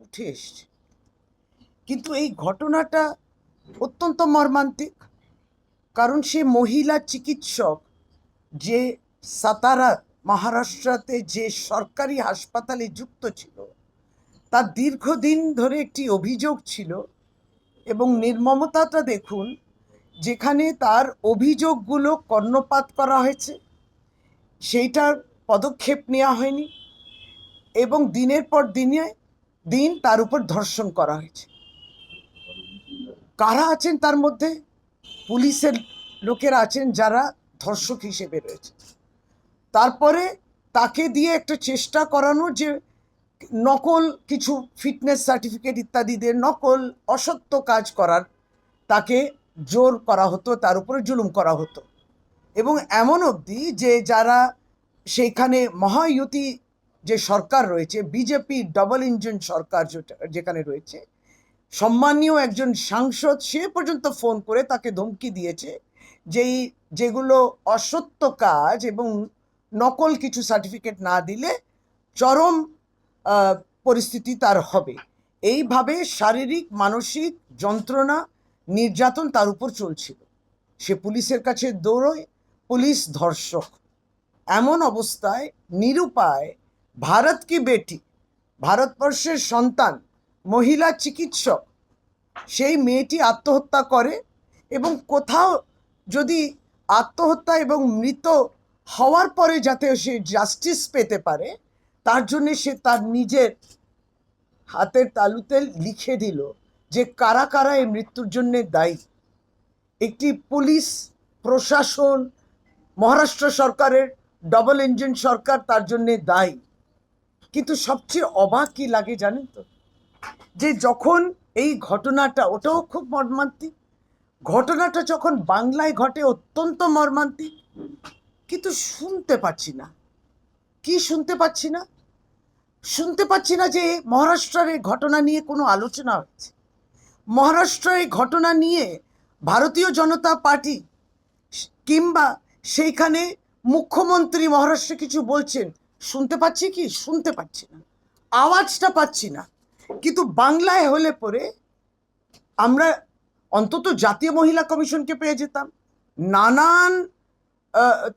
উঠে এসছে কিন্তু এই ঘটনাটা অত্যন্ত মর্মান্তিক, কারণ সে মহিলা চিকিৎসক যে সাতারা মহারাষ্ট্রতে যে সরকারি হাসপাতালে যুক্ত ছিল, তার দীর্ঘদিন ধরে একটি অভিযোগ ছিল এবং নির্মমতাটা দেখুন, যেখানে তার অভিযোগগুলো কর্ণপাত করা হয়েছে, সেইটার পদক্ষেপ নেওয়া হয়নি এবং দিনের পর দিনে দিন তার উপর ধর্ষণ করা হয়েছে। কারা আছেন তার মধ্যে? পুলিশের লোকেরা আছেন যারা ধর্ষক হিসেবে রয়েছে। তারপরে তাকে দিয়ে একটা চেষ্টা করানো যে নকল কিছু ফিটনেস সার্টিফিকেট ইত্যাদি দিয়ে নকল অসত্য কাজ করার, তাকে জোর করা হতো, তার উপরে জুলুম করা হতো। এবং এমন অবধি যে যারা সেইখানে মহায়ুতি যে সরকার রয়েছে বিজেপি ডবল ইঞ্জিন সরকার যেখানে রয়েছে, সম্মানীয় একজন সাংসদ সে পর্যন্ত ফোন করে তাকে ধমকি দিয়েছে যেই যেগুলো অসত্য কাজ এবং নকল কিছু সার্টিফিকেট না দিলে চরম পরিস্থিতি তার হবে। এইভাবে শারীরিক, মানসিক যন্ত্রণা নির্যাতন তার উপর চলছিল। সে পুলিশের কাছে দৌড়োয়, পুলিশ ধর্ষক। এমন অবস্থায়, নিরুপায় ভারত কি বেটি? ভারতবর্ষের সন্তান, মহিলা চিকিৎসক, সেই মেয়েটি আত্মহত্যা করে এবং কোথাও যদি আত্মহত্যা এবং মৃত হওয়ার পরে যাতে সে জাস্টিস পেতে পারে, তার জন্য সে তার নিজের হাতের তালুতে লিখে দিল যে কারা কারা এই মৃত্যুর জন্যে দায়ী। একটি পুলিশ, প্রশাসন, মহারাষ্ট্র সরকারের ডবল ইঞ্জিন সরকার তার জন্যে দায়ী। কিন্তু সবচেয়ে অবাক কি লাগে জানেন তো? যে যখন এই ঘটনাটা, ওটাও খুব মর্মান্তিক। ঘটনাটা যখন বাংলায় ঘটে, অত্যন্ত মর্মান্তিক। কিন্তু শুনতে পাচ্ছি না। কি শুনতে পাচ্ছি না? শুনতে পাচ্ছি না যে মহারাষ্ট্রের এই ঘটনা নিয়ে কোনো আলোচনা হচ্ছে। মহারাষ্ট্রের এই ঘটনা নিয়ে ভারতীয় জনতা পার্টি, কিংবা সেইখানে মুখ্যমন্ত্রী মহারাষ্ট্রে কিছু বলছেন শুনতে পাচ্ছি কি? শুনতে পাচ্ছি না। আওয়াজটা পাচ্ছি না। কিন্তু বাংলায় হলে পরে আমরা অন্তত জাতীয় মহিলা কমিশনকে পেয়ে যেতাম। নানান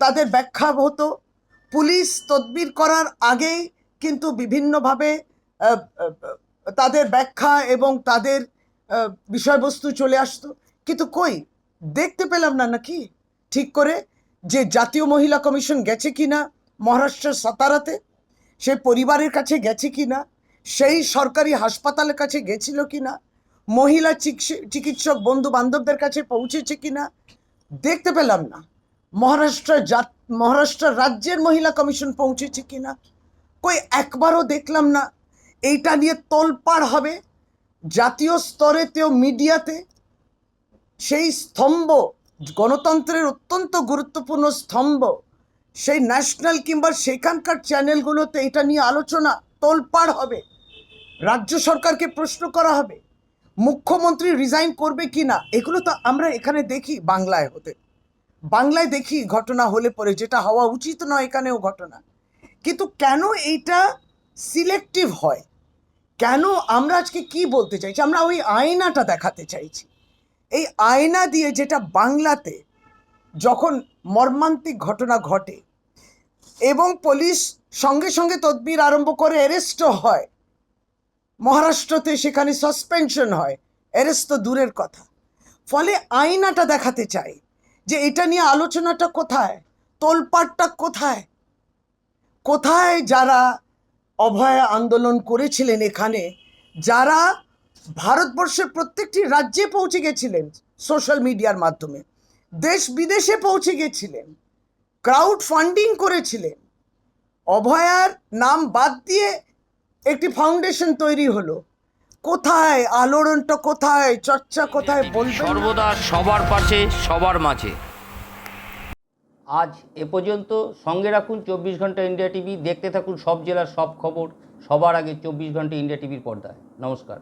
তাদের ব্যাখ্যা হতো। পুলিশ তদবির করার আগেই কিন্তু বিভিন্নভাবে তাদের ব্যাখ্যা এবং তাদের বিষয়বস্তু চলে আসতো। কিন্তু কই? দেখতে পেলাম না নাকি? ঠিক করে যে জাতীয় মহিলা কমিশন গেছে কিনা মহারাষ্ট্রের সাতারাতে? সে পরিবারের কাছে গেছে কি না? সেই সরকারি হাসপাতালের কাছে গেছিল কি না? মহিলা চিকিৎস- চিকিৎসক বন্ধু বান্ধবদের কাছে পৌঁছেছে কিনা দেখতে পেলাম না। মহারাষ্ট্র মহারাষ্ট্র রাজ্যের মহিলা কমিশন পৌঁছেছে কিনা কই একবারও দেখলাম না। এইটা নিয়ে তোলপাড় হবে। জাতীয় স্তরেতেও মিডিয়াতে। সেই স্তম্ভ গণতন্ত্রের অত্যন্ত গুরুত্বপূর্ণ স্তম্ভ। সেই ন্যাশনাল কিংবা সেখানকার চ্যানেলগুলোতে এটা নিয়ে আলোচনা তোলপাড় হবে। রাজ্য সরকারকে প্রশ্ন করা হবে, মুখ্যমন্ত্রী রিজাইন করবে কি না এগুলো তো আমরা এখানে দেখি বাংলায় হতে। বাংলায় দেখি ঘটনা হলে পরে, যেটা হওয়া উচিত নয় এখানেও ঘটনা। কিন্তু কেন এইটা সিলেক্টিভ হয়? কেন আমরা আজকে কি বলতে চাইছি? আমরা ওই আয়নাটা দেখাতে চাইছি। এই আয়না দিয়ে যেটা বাংলাতে যখন মর্মান্তিক ঘটনা ঘটে। এবং পুলিশ সঙ্গে সঙ্গে তদবির আরম্ভ করে অ্যারেস্টও হয়। মহারাষ্ট্রতে সেখানে সাসপেনশন হয়। অ্যারেস্ট তো দূরের কথা। ফলে আয়নাটা দেখাতে চাই যে এটা নিয়ে আলোচনাটা কোথায়? তোলপাটটা কোথায়? কোথায় যারা অভয় আন্দোলন করেছিলেন এখানে? যারা ভারতবর্ষের প্রত্যেকটি রাজ্যে পৌঁছে গেছিলেন সোশ্যাল মিডিয়ার মাধ্যমে। দেশ বিদেশে পৌঁছে গেছিলেন ক্রাউড ফান্ডিং করেছিলেন। অভয়ার নাম বাদ দিয়ে একটি ফাউন্ডেশন তৈরি হলো। কোথায় আলোড়নটা কোথায় চর্চা কোথায় বলবেন সর্বদা সবার পাশে সবার মাঝে। আজ এ পর্যন্ত সঙ্গে রাখুন চব্বিশ ঘণ্টা ইন্ডিয়া টিভি দেখতে থাকুন সব জেলার সব খবর সবার আগে চব্বিশ ঘণ্টা ইন্ডিয়া টিভির পর্দায়। নমস্কার।